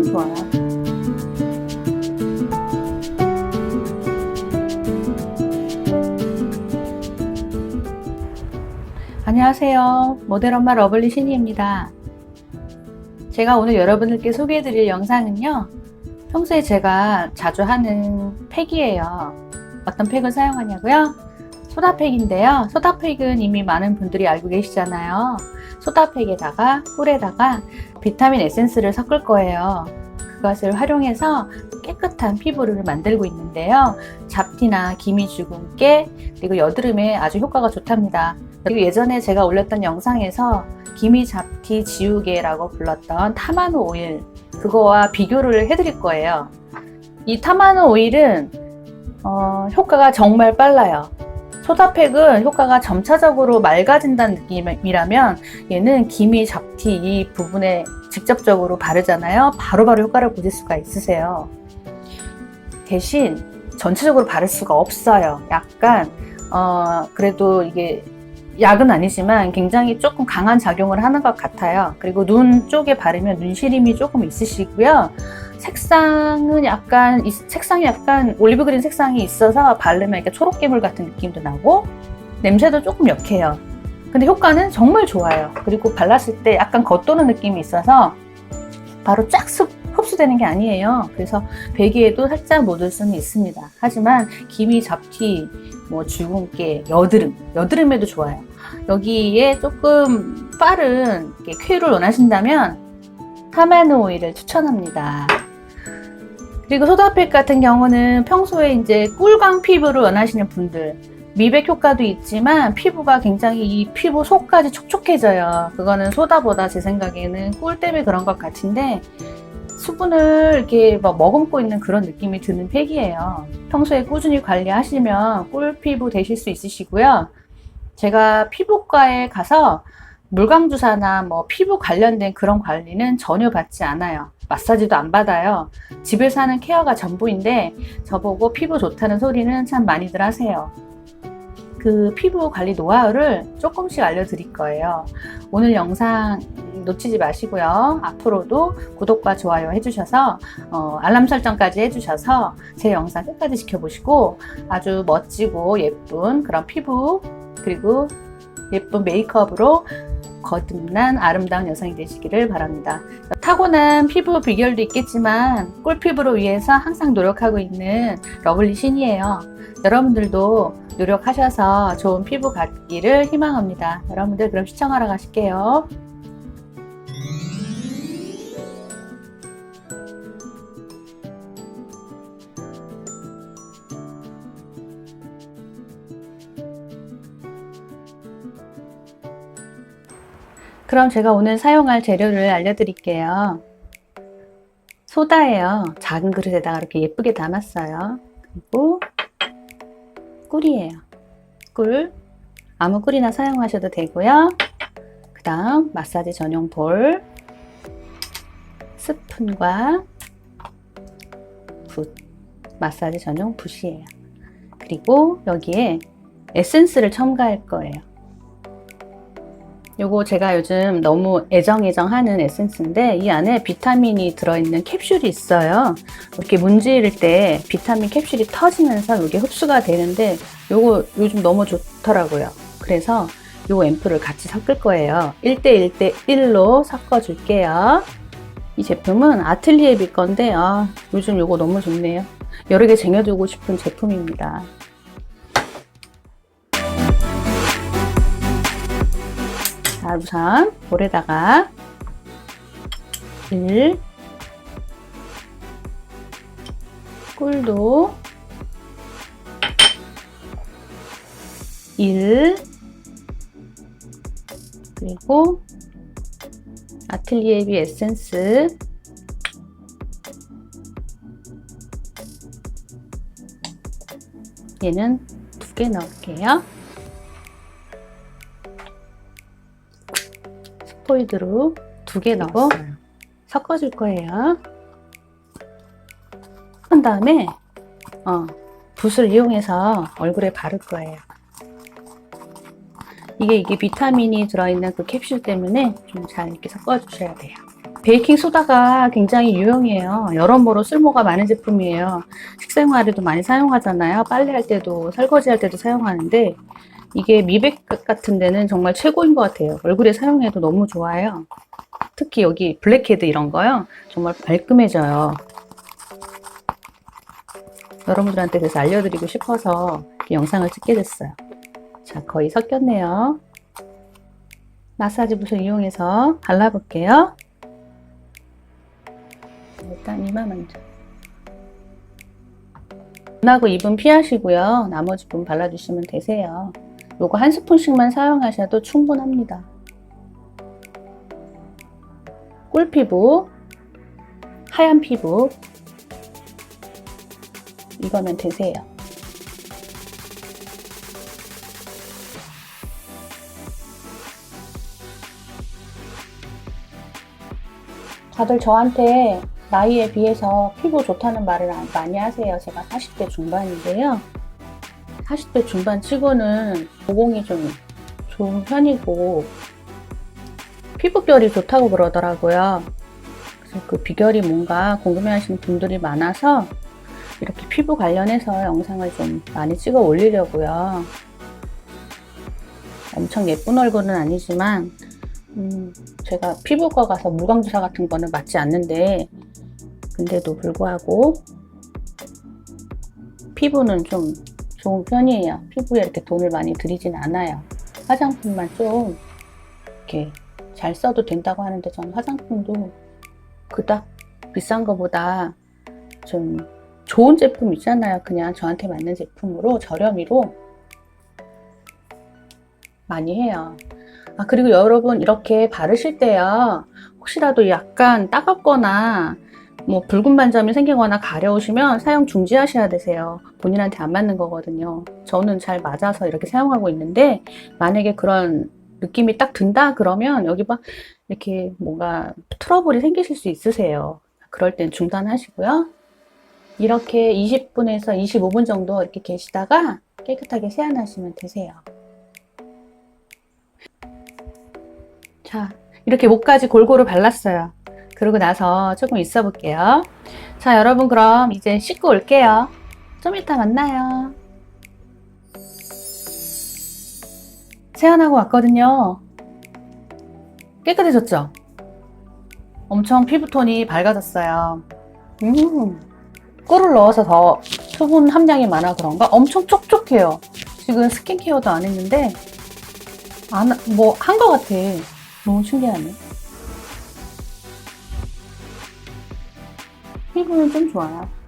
엄청 좋아요. 안녕하세요. 모델 엄마 러블리 신이입니다. 제가 오늘 여러분들께 소개해드릴 영상은요. 평소에 제가 자주 하는 팩이에요. 어떤 팩을 사용하냐고요? 소다팩인데요. 소다팩은 이미 많은 분들이 알고 계시잖아요. 소다팩에다가 꿀에다가 비타민 에센스를 섞을 거예요. 그것을 활용해서 깨끗한 피부를 만들고 있는데요. 잡티나 기미 주근 깨 그리고 여드름에 아주 효과가 좋답니다. 그리고 예전에 제가 올렸던 영상에서 기미 잡티 지우개라고 불렀던 타마노 오일 그거와 비교를 해드릴 거예요. 이 타마노 오일은 어, 효과가 정말 빨라요. 소다팩은 효과가 점차적으로 맑아진다는 느낌이라면 얘는 기미 잡티 이 부분에 직접적으로 바르잖아요. 바로 바로 효과를 보실 수가 있으세요. 대신 전체적으로 바를 수가 없어요. 약간 어, 그래도 이게 약은 아니지만 굉장히 조금 강한 작용을 하는 것 같아요. 그리고 눈 쪽에 바르면 눈시림이 조금 있으시고요. 색상은 약간 이 색상이 약간 올리브 그린 색상이 있어서 바르면 이렇게 초록 괴물 같은 느낌도 나고 냄새도 조금 역해요. 근데 효과는 정말 좋아요. 그리고 발랐을 때 약간 겉도는 느낌이 있어서 바로 쫙 흡- 흡수되는 게 아니에요. 그래서 베개에도 살짝 묻을 수는 있습니다. 하지만 기미, 잡티, 뭐 주근깨, 여드름, 여드름에도 좋아요. 여기에 조금 빠른 쾌유를 원하신다면 타마노 오일을 추천합니다. 그리고 소다팩 같은 경우는 평소에 이제 꿀광 피부를 원하시는 분들 미백 효과도 있지만 피부가 굉장히 이 피부 속까지 촉촉해져요. 그거는 소다보다 제 생각에는 꿀 때문에 그런 것 같은데 수분을 이렇게 막 머금고 있는 그런 느낌이 드는 팩이에요. 평소에 꾸준히 관리하시면 꿀 피부 되실 수 있으시고요. 제가 피부과에 가서 물광 주사나 뭐 피부 관련된 그런 관리는 전혀 받지 않아요. 마사지도 안 받아요. 집에서 하는 케어가 전부인데 저보고 피부 좋다는 소리는 참 많이들 하세요. 그 피부 관리 노하우를 조금씩 알려드릴 거예요. 오늘 영상 놓치지 마시고요. 앞으로도 구독과 좋아요 해주셔서 어, 알람 설정까지 해주셔서 제 영상 끝까지 지켜보시고 아주 멋지고 예쁜 그런 피부 그리고 예쁜 메이크업으로 거듭난 아름다운 여성이 되시기를 바랍니다. 타고난 피부 비결도 있겠지만 꿀피부를 위해서 항상 노력하고 있는 러블리 신이에요. 여러분들도 노력하셔서 좋은 피부 갖기를 희망합니다. 여러분들 그럼 시청하러 가실게요. 그럼 제가 오늘 사용할 재료를 알려드릴게요. 소다예요. 작은 그릇에다가 이렇게 예쁘게 담았어요. 그리고 꿀이에요. 꿀. 아무 꿀이나 사용하셔도 되고요. 그 다음 마사지 전용 볼, 스푼과 붓, 마사지 전용 붓이에요. 그리고 여기에 에센스를 첨가할 거예요. 요거 제가 요즘 너무 애정애정 하는 에센스인데 이 안에 비타민이 들어있는 캡슐이 있어요. 이렇게 문지를 때 비타민 캡슐이 터지면서 이게 흡수가 되는데 요거 요즘 너무 좋더라고요. 그래서 요 앰플을 같이 섞을 거예요. 1대 1 대 1로 섞어 줄게요. 이 제품은 아틀리에 비 건데 아, 요즘 요거 너무 좋네요. 여러 개 쟁여두고 싶은 제품입니다. 자, 우선 볼에다가 1 꿀도 1 그리고 아틀리에비 에센스 얘는 두 개 넣을게요. 포이드로 두 개 넣고 넣었어요. 섞어줄 거예요. 한 다음에 어, 붓을 이용해서 얼굴에 바를 거예요. 이게 이게 비타민이 들어있는 그 캡슐 때문에 좀 잘 이렇게 섞어주셔야 돼요. 베이킹 소다가 굉장히 유용해요. 여러모로 쓸모가 많은 제품이에요. 식생활에도 많이 사용하잖아요. 빨래할 때도 설거지할 때도 사용하는데 이게 미백 같은 데는 정말 최고인 것 같아요. 얼굴에 사용해도 너무 좋아요. 특히 여기 블랙헤드 이런 거요. 정말 말끔해져요. 여러분들한테 그래서 알려드리고 싶어서 영상을 찍게 됐어요. 자, 거의 섞였네요. 마사지 붓을 이용해서 발라볼게요. 일단 이마 먼저. 눈하고 입은 피하시고요. 나머지 분 발라주시면 되세요. 요거 한 스푼씩만 사용하셔도 충분합니다. 꿀피부, 하얀 피부, 이거면 되세요. 다들 저한테 나이에 비해서 피부 좋다는 말을 안- 많이 하세요. 제가 40대 중반인데요. 40대 중반 치고는 모공이 좀 좋은 편이고 피부결이 좋다고 그러더라고요. 그래서 그 비결이 뭔가 궁금해하시는 분들이 많아서 이렇게 피부 관련해서 영상을 좀 많이 찍어 올리려고요. 엄청 예쁜 얼굴은 아니지만 음, 제가 피부과 가서 물광주사 같은 거는 맞지 않는데 근데도 불구하고 피부는 좀 좋은 편이에요. 피부에 이렇게 돈을 많이 들이진 않아요. 화장품만 좀 이렇게 잘 써도 된다고 하는데 저는 화장품도 그닥 비싼 거보다 좀 좋은 제품 있잖아요. 그냥 저한테 맞는 제품으로 저렴이로 많이 해요. 아, 그리고 여러분 이렇게 바르실 때요. 혹시라도 약간 따갑거나 뭐 붉은 반점이 생기거나 가려우시면 사용 중지하셔야 되세요. 본인한테 안 맞는 거거든요. 저는 잘 맞아서 이렇게 사용하고 있는데 만약에 그런 느낌이 딱 든다 그러면 여기 막 이렇게 뭔가 트러블이 생기실 수 있으세요. 그럴 땐 중단하시고요. 이렇게 20분에서 25분 정도 이렇게 계시다가 깨끗하게 세안하시면 되세요. 자, 이렇게 목까지 골고루 발랐어요. 그러고 나서 조금 있어 볼게요. 자, 여러분 그럼 이제 씻고 올게요. 좀 이따 만나요. 세안하고 왔거든요. 깨끗해졌죠? 엄청 피부톤이 밝아졌어요. 음, 꿀을 넣어서 더 수분 함량이 많아 그런가? 엄청 촉촉해요. 지금 스킨케어도 안 했는데, 안, 뭐, 한 것 같아. 너무 신기하네. 피부는 좀 좋아요.